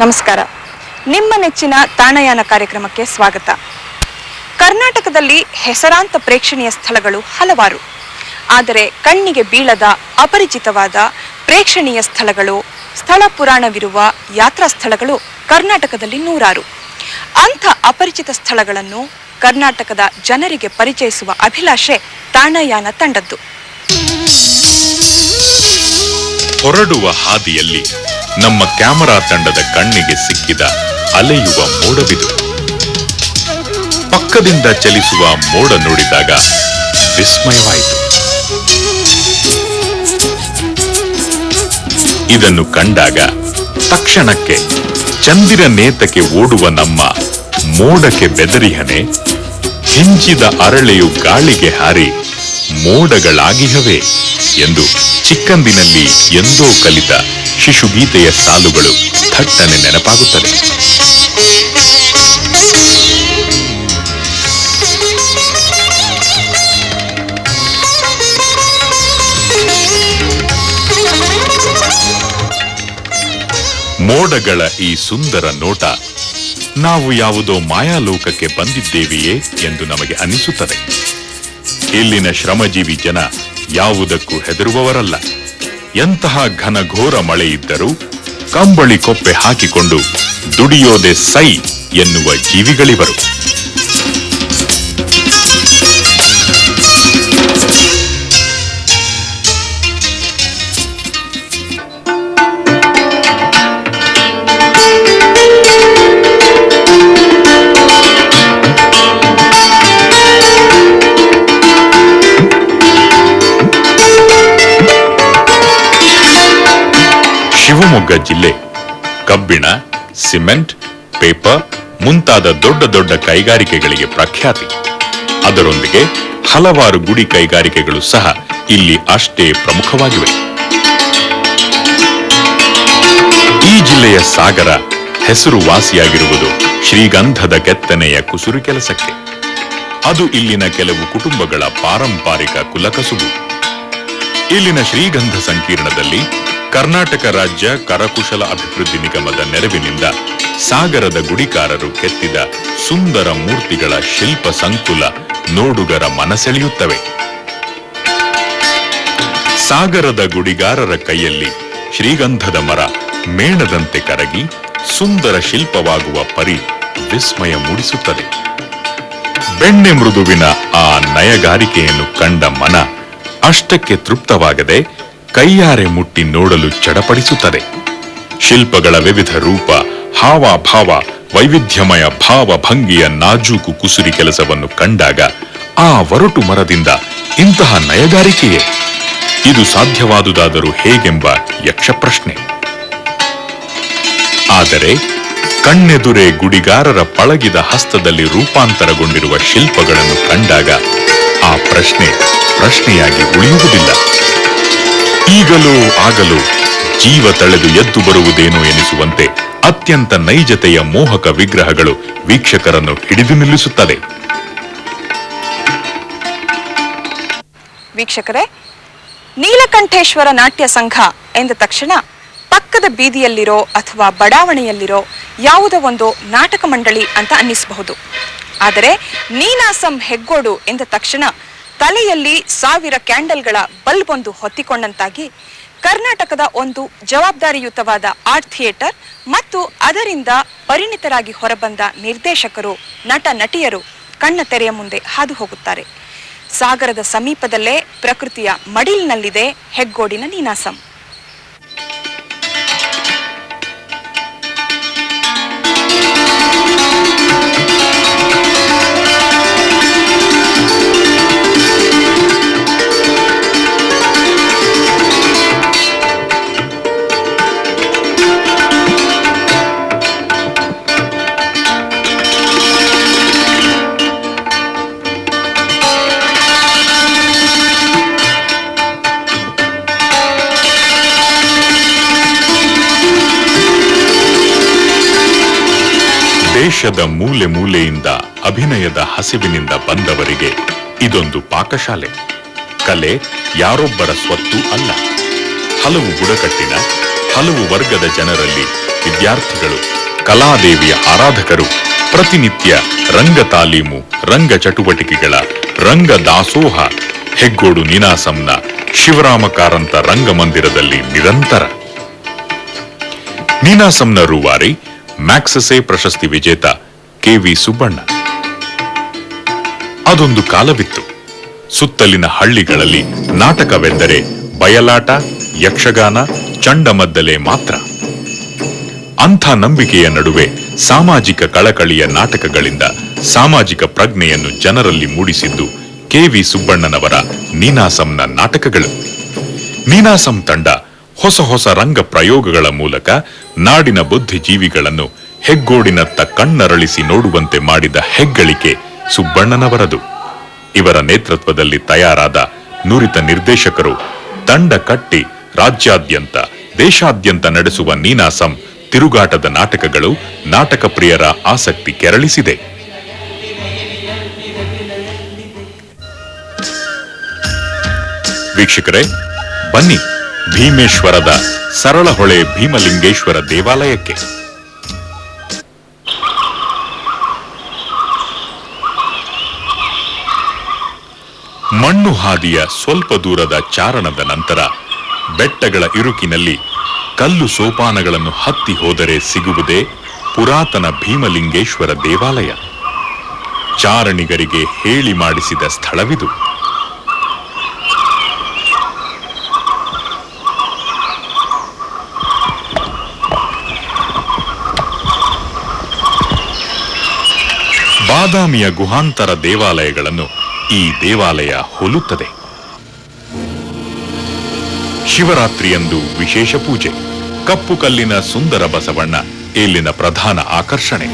ನಮಸ್ಕಾರ. ನಿಮ್ಮ ನೆಚ್ಚಿನ ತಾಣಯಾನ ಕಾರ್ಯಕ್ರಮಕ್ಕೆ ಸ್ವಾಗತ. ಕರ್ನಾಟಕದಲ್ಲಿ ಹೆಸರಾಂತ ಪ್ರೇಕ್ಷಣೀಯ ಸ್ಥಳಗಳು ಹಲವಾರು. ಆದರೆ ಕಣ್ಣಿಗೆ ಬೀಳದ ಅಪರಿಚಿತವಾದ ಪ್ರೇಕ್ಷಣೀಯ ಸ್ಥಳಗಳು, ಸ್ಥಳ ಪುರಾಣವಿರುವ ಯಾತ್ರಾ ಸ್ಥಳಗಳು ಕರ್ನಾಟಕದಲ್ಲಿ ನೂರಾರು. ಅಂಥ ಅಪರಿಚಿತ ಸ್ಥಳಗಳನ್ನು ಕರ್ನಾಟಕದ ಜನರಿಗೆ ಪರಿಚಯಿಸುವ ಅಭಿಲಾಷೆ ತಾಣಯಾನ ತಂಡದ್ದು. ಹೊರಡುವ ಹಾದಿಯಲ್ಲಿ ನಮ್ಮ ಕ್ಯಾಮರಾ ತಂಡದ ಕಣ್ಣಿಗೆ ಸಿಕ್ಕಿದ ಅಲೆಯುವ ಮೋಡವಿದು. ಪಕ್ಕದಿಂದ ಚಲಿಸುವ ಮೋಡ ನೋಡಿದಾಗ ವಿಸ್ಮಯವಾಯಿತು. ಇದನ್ನು ಕಂಡಾಗ ತಕ್ಷಣಕ್ಕೆ ಚಂದಿರ ನೇತಕ್ಕೆ ಓಡುವ ನಮ್ಮ ಮೋಡಕ್ಕೆ ಬೆದರಿಹನೆ ಹಿಂಚಿದ ಅರಳೆಯು ಗಾಳಿಗೆ ಹಾರಿ ಮೋಡಗಳಾಗಿಹವೇ ಎಂದು ಚಿಕ್ಕಂದಿನಲ್ಲಿ ಎಂದೋ ಕಲಿತ ಶಿಶುಗೀತೆಯ ಸಾಲುಗಳು ಥಟ್ಟನೆ ನೆನಪಾಗುತ್ತದೆ ಮೋಡಗಳ ಈ ಸುಂದರ ನೋಟ ನಾವು ಯಾವುದೋ ಮಾಯಾಲೋಕಕ್ಕೆ ಬಂದಿದ್ದೇವೆಯೇ ಎಂದು ನಮಗೆ ಅನಿಸುತ್ತದೆ. ಇಲ್ಲಿನ ಶ್ರಮಜೀವಿ ಜನ ಯಾವುದಕ್ಕೂ ಹೆದರುವವರಲ್ಲ. ಎಂತಹ ಘನಘೋರ ಮಳೆ ಇದ್ದರೂ ಕಂಬಳಿ ಕೊಪ್ಪೆ ಹಾಕಿಕೊಂಡು ದುಡಿಯೋದೆ ಸೈ ಎನ್ನುವ ಜೀವಿಗಳಿವರು. ಶಿವಮೊಗ್ಗ ಜಿಲ್ಲೆ. ಕಬ್ಬಿಣ, ಸಿಮೆಂಟ್, ಪೇಪರ್ ಮುಂತಾದ ದೊಡ್ಡ ದೊಡ್ಡ ಕೈಗಾರಿಕೆಗಳಿಗೆ ಪ್ರಖ್ಯಾತಿ. ಅದರೊಂದಿಗೆ ಹಲವಾರು ಗುಡಿ ಕೈಗಾರಿಕೆಗಳು ಸಹ ಇಲ್ಲಿ ಅಷ್ಟೇ ಪ್ರಮುಖವಾಗಿವೆ. ಈ ಜಿಲ್ಲೆಯ ಸಾಗರ ಹೆಸರುವಾಸಿಯಾಗಿರುವುದು ಶ್ರೀಗಂಧದ ಕೆತ್ತನೆಯ ಕುಸುರು ಕೆಲಸಕ್ಕೆ. ಅದು ಇಲ್ಲಿನ ಕೆಲವು ಕುಟುಂಬಗಳ ಪಾರಂಪರಿಕ ಕುಲಕಸುಬು. ಇಲ್ಲಿನ ಶ್ರೀಗಂಧ ಸಂಕೀರ್ಣದಲ್ಲಿ ಕರ್ನಾಟಕ ರಾಜ್ಯ ಕರಕುಶಲ ಅಭಿವೃದ್ಧಿ ನಿಗಮದ ನೆರವಿನಿಂದ ಸಾಗರದ ಗುಡಿಕಾರರು ಕೆತ್ತಿದ ಸುಂದರ ಮೂರ್ತಿಗಳ ಶಿಲ್ಪ ಸಂಕುಲ ನೋಡುಗರ ಮನಸೆಳೆಯುತ್ತವೆ. ಸಾಗರದ ಗುಡಿಗಾರರ ಕೈಯಲ್ಲಿ ಶ್ರೀಗಂಧದ ಮರ, ಮೇಣದಂತೆ ಕರಗಿ ಸುಂದರ ಶಿಲ್ಪವಾಗುವ ಪರಿ ವಿಸ್ಮಯ ಮೂಡಿಸುತ್ತದೆ. ಬೆಣ್ಣೆ ಮೃದುವಿನ ಆ ನಯಗಾರಿಕೆಯನ್ನು ಕಂಡ ಮನ ಅಷ್ಟಕ್ಕೆ ತೃಪ್ತವಾಗದೆ ಕೈಯಾರೆ ಮುಟ್ಟಿ ನೋಡಲು ಚಡಪಡಿಸುತ್ತದೆ. ಶಿಲ್ಪಗಳ ವಿವಿಧ ರೂಪ, ಹಾವಭಾವ, ವೈವಿಧ್ಯಮಯ ಭಾವ ಭಂಗಿಯ ನಾಜೂಕು ಕುಸುರಿ ಕೆಲಸವನ್ನು ಕಂಡಾಗ ಆ ಒರಟು ಮರದಿಂದ ಇಂತಹ ನಯಗಾರಿಕೆಯೇ? ಇದು ಸಾಧ್ಯವಾದುದಾದರೂ ಹೇಗೆಂಬ ಯಕ್ಷಪ್ರಶ್ನೆ. ಆದರೆ ಕಣ್ಣೆದುರೇ ಗುಡಿಗಾರರ ಪಳಗಿದ ಹಸ್ತದಲ್ಲಿ ರೂಪಾಂತರಗೊಂಡಿರುವ ಶಿಲ್ಪಗಳನ್ನು ಕಂಡಾಗ ಆ ಪ್ರಶ್ನೆ ಪ್ರಶ್ನೆಯಾಗಿ ಉಳಿಯುವುದಿಲ್ಲ. ಈಗಲೂ ಆಗಲೂ ಜೀವ ತಳೆದು ಎದ್ದು ಬರುವುದೇನು ಎನಿಸುವಂತೆ ಅತ್ಯಂತ ನೈಜತೆಯ ಮೋಹಕ ವಿಗ್ರಹಗಳು ವೀಕ್ಷಕರನ್ನು ಹಿಡಿದು ನಿಲ್ಲಿಸುತ್ತದೆ ವೀಕ್ಷಕರೇ, ನೀಲಕಂಠೇಶ್ವರ ನಾಟ್ಯ ಸಂಘ ಎಂದ ತಕ್ಷಣ ಪಕ್ಕದ ಬೀದಿಯಲ್ಲಿರೋ ಅಥವಾ ಬಡಾವಣೆಯಲ್ಲಿರೋ ಯಾವುದೋ ಒಂದು ನಾಟಕ ಮಂಡಳಿ ಅಂತ ಅನ್ನಿಸಬಹುದು. ಆದರೆ ನೀನಾಸಂ ಹೆಗ್ಗೋಡು ಎಂದ ತಕ್ಷಣ ತಲೆಯಲ್ಲಿ ಸಾವಿರ ಕ್ಯಾಂಡಲ್ಗಳ ಬಲ್ಬ್ ಒಂದು ಹೊತ್ತಿಕೊಂಡಂತಾಗಿ ಕರ್ನಾಟಕದ ಒಂದು ಜವಾಬ್ದಾರಿಯುತವಾದ ಆರ್ಟ್ ಥಿಯೇಟರ್ ಮತ್ತು ಅದರಿಂದ ಪರಿಣಿತರಾಗಿ ಹೊರಬಂದ ನಿರ್ದೇಶಕರು, ನಟ, ನಟಿಯರು ಕಣ್ಣ ತೆರೆಯ ಮುಂದೆ ಹಾದು ಹೋಗುತ್ತಾರೆ. ಸಾಗರದ ಸಮೀಪದಲ್ಲೇ ಪ್ರಕೃತಿಯ ಮಡಿಲಿನಲ್ಲಿದೆ ಹೆಗ್ಗೋಡಿನ ನೀನಾಸಂ. ದೇಶದ ಮೂಲೆ ಮೂಲೆಯಿಂದ ಅಭಿನಯದ ಹಸಿವಿನಿಂದ ಬಂದವರಿಗೆ ಇದೊಂದು ಪಾಕಶಾಲೆ. ಕಲೆ ಯಾರೊಬ್ಬರ ಸ್ವತ್ತು ಅಲ್ಲ. ಹಲವು ಬುಡಕಟ್ಟಿನ, ಹಲವು ವರ್ಗದ ಜನರಲ್ಲಿ ವಿದ್ಯಾರ್ಥಿಗಳು, ಕಲಾದೇವಿಯ ಆರಾಧಕರು, ಪ್ರತಿನಿತ್ಯ ರಂಗ ತಾಲೀಮು, ರಂಗ ಚಟುವಟಿಕೆಗಳ ರಂಗ ದಾಸೋಹ, ಹೆಗ್ಗೋಡು ನೀನಾಸಂನ ಶಿವರಾಮ ಕಾರಂತ ರಂಗಮಂದಿರದಲ್ಲಿ ನಿರಂತರ. ನೀನಾಸಂನ ರೂವಾರಿ ಮ್ಯಾಕ್ಸಸೆ ಪ್ರಶಸ್ತಿ ವಿಜೇತ ಕೆವಿ ಸುಬ್ಬಣ್ಣ. ಅದೊಂದು ಕಾಲವಿತ್ತು. ಸುತ್ತಲಿನ ಹಳ್ಳಿಗಳಲ್ಲಿ ನಾಟಕವೆಂದರೆ ಬಯಲಾಟ, ಯಕ್ಷಗಾನ, ಚಂಡಮದ್ದಲೆ ಮಾತ್ರ. ಅಂಥ ನಂಬಿಕೆಯ ನಡುವೆ ಸಾಮಾಜಿಕ ಕಳಕಳಿಯ ನಾಟಕಗಳಿಂದ ಸಾಮಾಜಿಕ ಪ್ರಜ್ಞೆಯನ್ನು ಜನರಲ್ಲಿ ಮೂಡಿಸಿದ್ದು ಕೆವಿ ಸುಬ್ಬಣ್ಣನವರ ನೀನಾಸಂನ ನಾಟಕಗಳು. ನೀನಾಸಂ ತಂಡ ಹೊಸ ಹೊಸ ರಂಗ ಪ್ರಯೋಗಗಳ ಮೂಲಕ ನಾಡಿನ ಬುದ್ಧಿಜೀವಿಗಳನ್ನು ಹೆಗ್ಗೋಡಿನತ್ತ ಕಣ್ಣರಳಿಸಿ ನೋಡುವಂತೆ ಮಾಡಿದ ಹೆಗ್ಗಳಿಕೆ ಸುಬ್ಬಣ್ಣನವರದು. ಇವರ ನೇತೃತ್ವದಲ್ಲಿ ತಯಾರಾದ ನುರಿತ ನಿರ್ದೇಶಕರು ತಂಡ ಕಟ್ಟಿ ರಾಜ್ಯಾದ್ಯಂತ, ದೇಶಾದ್ಯಂತ ನಡೆಸುವ ನೀನಾಸಂ ತಿರುಗಾಟದ ನಾಟಕಗಳು ನಾಟಕ ಪ್ರಿಯರ ಆಸಕ್ತಿ ಕೆರಳಿಸಿದೆ. ವೀಕ್ಷಕರೇ, ಬನ್ನಿ. ಭೀಮೇಶ್ವರದ ಸರಳಹೊಳೆ ಭೀಮಲಿಂಗೇಶ್ವರ ದೇವಾಲಯಕ್ಕೆ. ಮಣ್ಣು ಹಾದಿಯ ಸ್ವಲ್ಪ ದೂರದ ಚಾರಣದ ನಂತರ ಬೆಟ್ಟಗಳ ಇರುಕಿನಲ್ಲಿ ಕಲ್ಲು ಸೋಪಾನಗಳನ್ನು ಹತ್ತಿ ಹೋದರೆ ಸಿಗುವುದೇ ಪುರಾತನ ಭೀಮಲಿಂಗೇಶ್ವರ ದೇವಾಲಯ. ಚಾರಣಿಗರಿಗೆ ಹೇಳಿ ಮಾಡಿಸಿದ ಸ್ಥಳವಿದು. ಬಾದಾಮಿಯ ಗುಹಾಂತರ ದೇವಾಲಯಗಳನ್ನು ಈ ದೇವಾಲಯ ಹೋಲುತ್ತದೆ. ಶಿವರಾತ್ರಿಯಂದು ವಿಶೇಷ ಪೂಜೆ. ಕಪ್ಪು ಕಲ್ಲಿನ ಸುಂದರ ಬಸವಣ್ಣ ಇಲ್ಲಿನ ಪ್ರಧಾನ ಆಕರ್ಷಣೆ.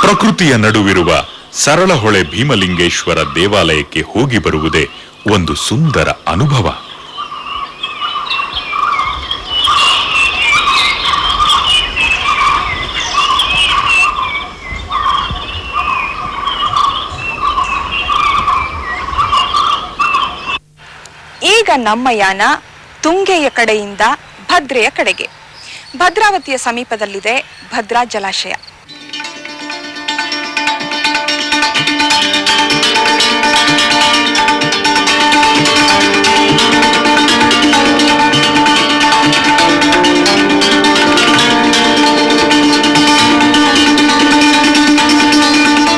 ಪ್ರಕೃತಿಯ ನಡುವಿರುವ ಸರಳಹೊಳೆ ಭೀಮಲಿಂಗೇಶ್ವರ ದೇವಾಲಯಕ್ಕೆ ಹೋಗಿ ಬರುವುದೇ ಒಂದು ಸುಂದರ ಅನುಭವ. ಈಗ ನಮ್ಮ ಯಾನ ತುಂಗೆಯ ಕಡೆಯಿಂದ ಭದ್ರೆಯ ಕಡೆಗೆ. ಭದ್ರಾವತಿಯ ಸಮೀಪದಲ್ಲಿದೆ ಭದ್ರಾ ಜಲಾಶಯ.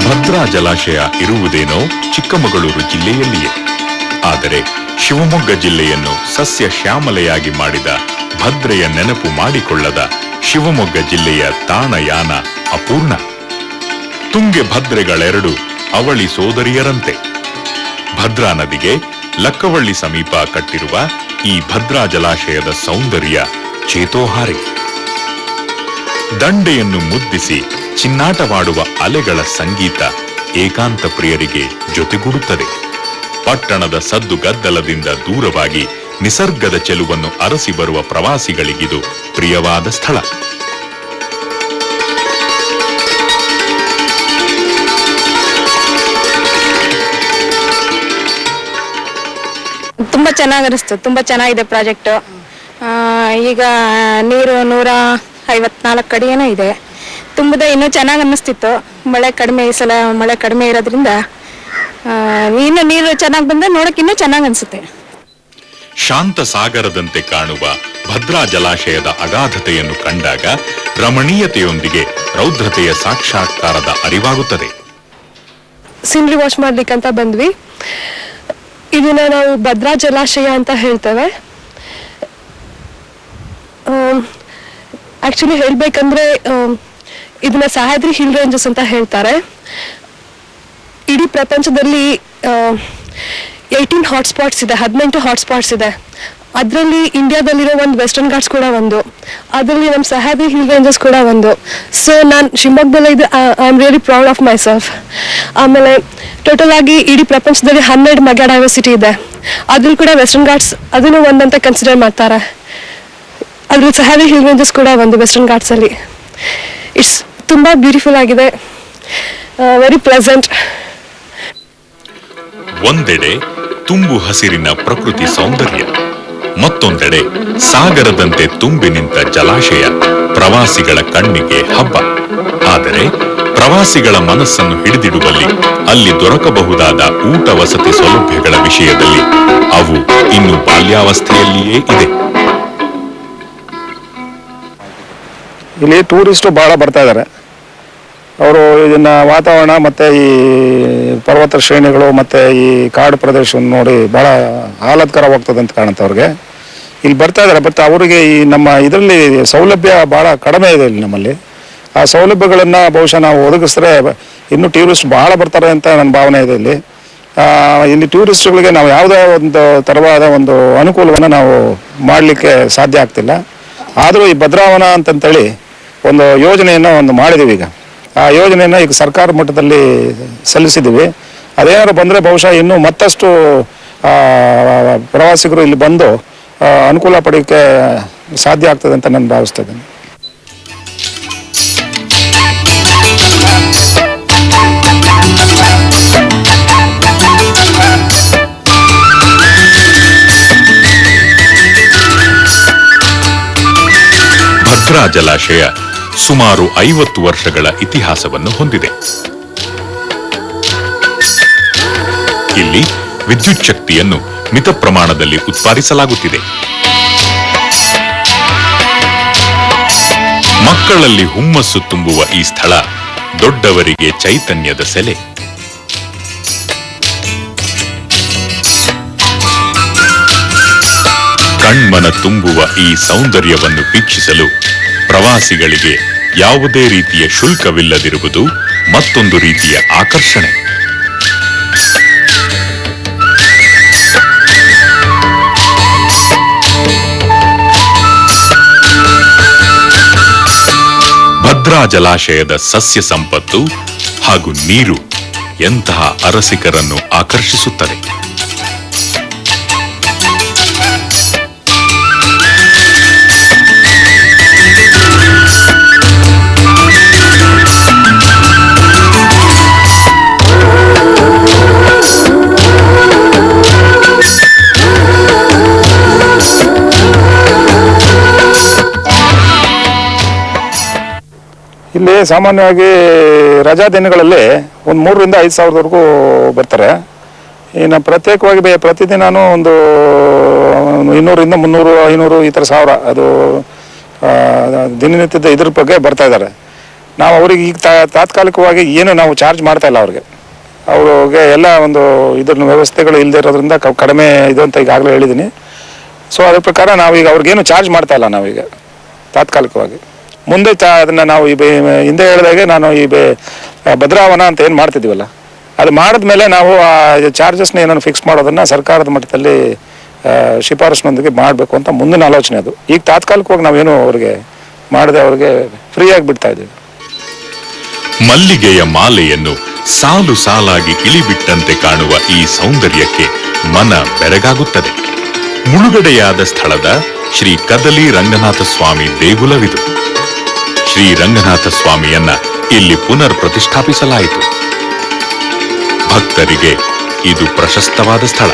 ಭದ್ರಾ ಜಲಾಶಯ ಇರುವುದೇನೋ ಚಿಕ್ಕಮಗಳೂರು ಜಿಲ್ಲೆಯಲ್ಲಿಯೇ. ಆದರೆ ಶಿವಮೊಗ್ಗ ಜಿಲ್ಲೆಯನ್ನು ಸಸ್ಯ ಶ್ಯಾಮಲೆಯಾಗಿ ಮಾಡಿದ ಭದ್ರೆಯ ನೆನಪು ಮಾಡಿಕೊಳ್ಳದ ಶಿವಮೊಗ್ಗ ಜಿಲ್ಲೆಯ ತಾಣಯಾನ ಅಪೂರ್ಣ. ತುಂಗೆ ಭದ್ರೆಗಳೆರಡು ಅವಳಿ ಸೋದರಿಯರಂತೆ. ಭದ್ರಾ ನದಿಗೆ ಲಕ್ಕವಳ್ಳಿ ಸಮೀಪ ಕಟ್ಟಿರುವ ಈ ಭದ್ರಾ ಜಲಾಶಯದ ಸೌಂದರ್ಯ ಚೇತೋಹಾರಿ. ದಂಡೆಯನ್ನು ಮುದ್ದಿಸಿ ಚಿನ್ನಾಟವಾಡುವ ಅಲೆಗಳ ಸಂಗೀತ ಏಕಾಂತ ಪ್ರಿಯರಿಗೆ ಜೊತೆಗೂಡುತ್ತದೆ. ಪಟ್ಟಣದ ಸದ್ದು ಗದ್ದಲದಿಂದ ದೂರವಾಗಿ ನಿಸರ್ಗದ ಚೆಲುವನ್ನು ಅರಸಿ ಬರುವ ಪ್ರವಾಸಿಗಳಿಗಿದು ಪ್ರಿಯವಾದ ಸ್ಥಳ. ತುಂಬ ಚೆನ್ನಾಗಿ ಅನಿಸ್ತು ತುಂಬ ಚೆನ್ನಾಗಿದೆ ಪ್ರಾಜೆಕ್ಟ್. ಈಗ ನೀರು ನೂರ ಐವತ್ನಾಲ್ಕು ಅಡಿ ಏನೋ ಇದೆ. ತುಂಬದ ಇನ್ನೂ ಚೆನ್ನಾಗಿ ಅನ್ನಿಸ್ತಿತ್ತು ಮಳೆ ಕಡಿಮೆ ಈ ಸಲ ಮಳೆ ಕಡಿಮೆ ಇರೋದ್ರಿಂದ ಆ, ಇನ್ನು ನೀರು ಚೆನ್ನಾಗಿ ಬಂದ್ರೆ ನೋಡಕ್ಕೆ ಇನ್ನೂ ಚೆನ್ನಾಗಿ ಅನಿಸುತ್ತೆ. ಶಾಂತ ಸಾಗರದಂತೆ ಕಾಣುವ ಭದ್ರಾ ಜಲಾಶಯದ ಅಗಾಧತೆಯನ್ನು ಕಂಡಾಗ ರಮಣೀಯತೆಯೊಂದಿಗೆ ರೌದ್ರತೆಯ ಸಾಕ್ಷಾತ್ಕಾರದ ಅರಿವಾಗುತ್ತದೆ. ಸೀನ್ರಿ ವಾಶ್ ಮಾಡ್ಲಿಕ್ಕಂತ ಬಂದ್ವಿ. ಇದನ್ನ ನಾವು ಭದ್ರಾ ಜಲಾಶಯ ಅಂತ ಹೇಳ್ತೇವೆ. ಆಕ್ಚುಲಿ ಹೇಳ್ಬೇಕಂದ್ರೆ ಇದನ್ನ ಸಹ್ಯಾದ್ರಿ ಹಿಲ್ ರೇಂಜಸ್ ಅಂತ ಹೇಳ್ತಾರೆ. ಇಡೀ ಪ್ರಪಂಚದಲ್ಲಿ ಏಯ್ಟೀನ್ ಹಾಟ್ಸ್ಪಾಟ್ಸ್ ಇದೆ, ಹದಿನೆಂಟು ಹಾಟ್ಸ್ಪಾಟ್ಸ್ ಇದೆ. ಅದರಲ್ಲಿ ಇಂಡಿಯಾದಲ್ಲಿರೋ ಒಂದು ವೆಸ್ಟರ್ನ್ ಘಾಟ್ಸ್ ಕೂಡ ಒಂದು. ಅದರಲ್ಲಿ ನಮ್ಮ ಸಹ್ಯಾದ್ರಿ ಹಿಲ್ ರೇಂಜಸ್ ಕೂಡ ಒಂದು. ಸೊ ನಾನು ಶಿವಮೊಗ್ಗದಲ್ಲಿ ಇದು I am really proud of myself ಆಮೇಲೆ ಟೋಟಲ್ ಆಗಿ ಇಡೀ ಪ್ರಪಂಚದಲ್ಲಿ ಹನ್ನೆರಡು ಮೆಗಾ ಡೈವರ್ಸಿಟಿ ಇದೆ. ಅದ್ರಲ್ಲಿ ಕೂಡ ವೆಸ್ಟರ್ನ್ ಘಾಟ್ಸ್ ಅದನ್ನು ಒಂದಂತ ಕನ್ಸಿಡರ್ ಮಾಡ್ತಾರೆ? ಅದ್ರಲ್ಲಿ ಸಹ್ಯಾದ್ರಿ ಹಿಲ್ ರೇಂಜಸ್ ಕೂಡ ಒಂದು ವೆಸ್ಟರ್ನ್ ಘಾಟ್ಸಲ್ಲಿ ಇಟ್ಸ್ ತುಂಬ ಬ್ಯೂಟಿಫುಲ್ ಆಗಿದೆ. ವೆರಿ ಪ್ಲೆಸೆಂಟ್ ಒಂದೆಡೆ ತುಂಬು ಹಸಿರಿನ ಪ್ರಕೃತಿ ಸೌಂದರ್ಯ. ಮತ್ತೊಂದೆಡೆ ಸಾಗರದಂತೆ ತುಂಬಿ ನಿಂತ ಜಲಾಶಯ ಪ್ರವಾಸಿಗಳ ಕಣ್ಣಿಗೆ ಹಬ್ಬ. ಆದರೆ ಪ್ರವಾಸಿಗಳ ಮನಸ್ಸನ್ನು ಹಿಡಿದಿಡುವಲ್ಲಿ ಅಲ್ಲಿ ದೊರಕಬಹುದಾದ ಊಟ ವಸತಿ ಸೌಲಭ್ಯಗಳ ವಿಷಯದಲ್ಲಿ ಅವು ಇನ್ನು ಬಾಲ್ಯಾವಸ್ಥೆಯಲ್ಲಿಯೇ ಇದೆ. ಇಲ್ಲಿ ಟೂರಿಸ್ಟ್ ಬಹಳ ಬರ್ತಾ ಇದ್ದಾರೆ ಅವರು ಇದನ್ನ ವಾತಾವರಣ ಮತ್ತು ಈ ಪರ್ವತ ಶ್ರೇಣಿಗಳು ಮತ್ತು ಈ ಕಾಡು ಪ್ರದೇಶವನ್ನು ನೋಡಿ ಭಾಳ ಆಹ್ಲಾದಕರವಾಗ್ತದೆ ಅಂತ ಕಾಣುತ್ತೆ ಅವ್ರಿಗೆ. ಇಲ್ಲಿ ಬರ್ತಾ ಇದ್ದಾರೆ ಬಟ್ ಅವರಿಗೆ ಈ ನಮ್ಮ ಇದರಲ್ಲಿ ಸೌಲಭ್ಯ ಭಾಳ ಕಡಿಮೆ ಇದೆ ಇಲ್ಲಿ ನಮ್ಮಲ್ಲಿ. ಆ ಸೌಲಭ್ಯಗಳನ್ನು ಬಹುಶಃ ನಾವು ಒದಗಿಸಿದ್ರೆ ಇನ್ನೂ ಟೂರಿಸ್ಟ್ ಭಾಳ ಬರ್ತಾರೆ ಅಂತ ನನ್ನ ಭಾವನೆ ಇದೆ ಇಲ್ಲಿ. ಇಲ್ಲಿ ಟೂರಿಸ್ಟ್ಗಳಿಗೆ ನಾವು ಯಾವುದೇ ಒಂದು ತರವಾದ ಒಂದು ಅನುಕೂಲವನ್ನು ನಾವು ಮಾಡಲಿಕ್ಕೆ ಸಾಧ್ಯ ಆಗ್ತಿಲ್ಲ. ಆದರೂ ಈ ಭದ್ರಾವನ ಅಂತಂತೇಳಿ ಒಂದು ಯೋಜನೆಯನ್ನು ಒಂದು ಮಾಡಿದ್ದೀವಿ ಈಗ. ಆ ಯೋಜನೆಯನ್ನು ಈಗ ಸರ್ಕಾರ ಮಟ್ಟದಲ್ಲಿ ಸಲ್ಲಿಸಿದ್ದೀವಿ. ಅದೇನಾದ್ರು ಬಂದರೆ ಬಹುಶಃ ಇನ್ನೂ ಮತ್ತಷ್ಟು ಪ್ರವಾಸಿಗರು ಇಲ್ಲಿ ಬಂದು ಅನುಕೂಲ ಪಡೆಯೋಕ್ಕೆ ಸಾಧ್ಯ ಆಗ್ತದೆ ಅಂತ ನಾನು ಭಾವಿಸ್ತಾ ಭದ್ರಾ ಜಲಾಶಯ. ಸುಮಾರು ಐವತ್ತು ವರ್ಷಗಳ ಇತಿಹಾಸವನ್ನು ಹೊಂದಿದೆ. ಇಲ್ಲಿ ವಿದ್ಯುತ್ ಶಕ್ತಿಯನ್ನು ಮಿತ ಪ್ರಮಾಣದಲ್ಲಿ ಉತ್ಪಾದಿಸಲಾಗುತ್ತಿದೆ. ಮಕ್ಕಳಲ್ಲಿ ಹುಮ್ಮಸ್ಸು ತುಂಬುವ ಈ ಸ್ಥಳ ದೊಡ್ಡವರಿಗೆ ಚೈತನ್ಯದ ಸೆಲೆ. ಕಣ್ಮನ ತುಂಬುವ ಈ ಸೌಂದರ್ಯವನ್ನು ವೀಕ್ಷಿಸಲು ಪ್ರವಾಸಿಗಳಿಗೆ ಯಾವುದೇ ರೀತಿಯ ಶುಲ್ಕವಿಲ್ಲದಿರುವುದು ಮತ್ತೊಂದು ರೀತಿಯ ಆಕರ್ಷಣೆ. ಭದ್ರಾ ಜಲಾಶಯದ ಸಸ್ಯ ಸಂಪತ್ತು ಹಾಗೂ ನೀರು ಎಂತಹ ಅರಸಿಕರನ್ನು ಆಕರ್ಷಿಸುತ್ತದೆ. ಇಲ್ಲಿ ಸಾಮಾನ್ಯವಾಗಿ ರಜಾ ದಿನಗಳಲ್ಲಿ ಒಂದು ಮೂರರಿಂದ ಐದು ಸಾವಿರದವರೆಗೂ ಬರ್ತಾರೆ. ಇನ್ನು ಪ್ರತ್ಯೇಕವಾಗಿ ಬೇ ಪ್ರತಿದಿನಾನು ಒಂದು ಇನ್ನೂರಿಂದ ಮುನ್ನೂರು, ಐನೂರು ಈ ಥರ ಸಾವಿರ ಅದು ದಿನನಿತ್ಯದ ಇದ್ರ ಬಗ್ಗೆ ಬರ್ತಾ ಇದ್ದಾರೆ. ನಾವು ಅವ್ರಿಗೆ ಈಗ ತಾ- ತಾತ್ಕಾಲಿಕವಾಗಿ ಏನು ನಾವು ಚಾರ್ಜ್ ಮಾಡ್ತಾ ಇಲ್ಲ ಅವ್ರಿಗೆ. ಅವ್ರಿಗೆ ಎಲ್ಲ ಒಂದು ಇದ್ರ ವ್ಯವಸ್ಥೆಗಳು ಇಲ್ಲದೆ ಇರೋದ್ರಿಂದ ಕಡಿಮೆ ಇದು ಅಂತ ಈಗಾಗಲೇ ಹೇಳಿದ್ದೀನಿ. ಸೊ ಅದ್ರ ಪ್ರಕಾರ ನಾವೀಗ ಅವ್ರಿಗೇನು ಚಾರ್ಜ್ ಮಾಡ್ತಾ ಇಲ್ಲ ನಾವೀಗ, ತಾತ್ಕಾಲಿಕವಾಗಿ. ಮುಂದೆ ಅದನ್ನ ನಾವು ಈ ಹಿಂದೆ ಹೇಳಿದಾಗೆ ನಾನು ಈ ಭದ್ರಾವನ ಅಂತ ಏನು ಮಾಡ್ತಿದ್ದೀವಲ್ಲ? ಅದು ಮಾಡಿದ್ಮೇಲೆ ನಾವು ಆ ಚಾರ್ಜಸ್ನ ಏನಾದ್ರು ಫಿಕ್ಸ್ ಮಾಡೋದನ್ನ ಸರ್ಕಾರದ ಮಟ್ಟದಲ್ಲಿ ಶಿಫಾರಸ್ನೊಂದಿಗೆ ಮಾಡಬೇಕು ಅಂತ ಮುಂದಿನ ಆಲೋಚನೆ ಅದು. ಈಗ ತಾತ್ಕಾಲಿಕವಾಗಿ ನಾವೇನು ಅವ್ರಿಗೆ ಮಾಡದೆ ಅವ್ರಿಗೆ ಫ್ರೀಯಾಗಿ ಬಿಡ್ತಾ ಇದ್ದೀವಿ. ಮಲ್ಲಿಗೆಯ ಮಾಲೆಯನ್ನು ಸಾಲು ಸಾಲಾಗಿ ಇಳಿಬಿಟ್ಟಂತೆ ಕಾಣುವ ಈ ಸೌಂದರ್ಯಕ್ಕೆ ಮನ ಬೆರಗಾಗುತ್ತದೆ. ಮುಳುಗಡೆಯಾದ ಸ್ಥಳದ ಶ್ರೀ ಕದಲಿ ರಂಗನಾಥ ಸ್ವಾಮಿ ದೇಗುಲವಿದು. ಶ್ರೀ ರಂಗನಾಥ ಸ್ವಾಮಿಯನ್ನ ಇಲ್ಲಿ ಪುನರ್ ಪ್ರತಿಷ್ಠಾಪಿಸಲಾಯಿತು. ಭಕ್ತರಿಗೆ ಇದು ಪ್ರಶಸ್ತವಾದ ಸ್ಥಳ.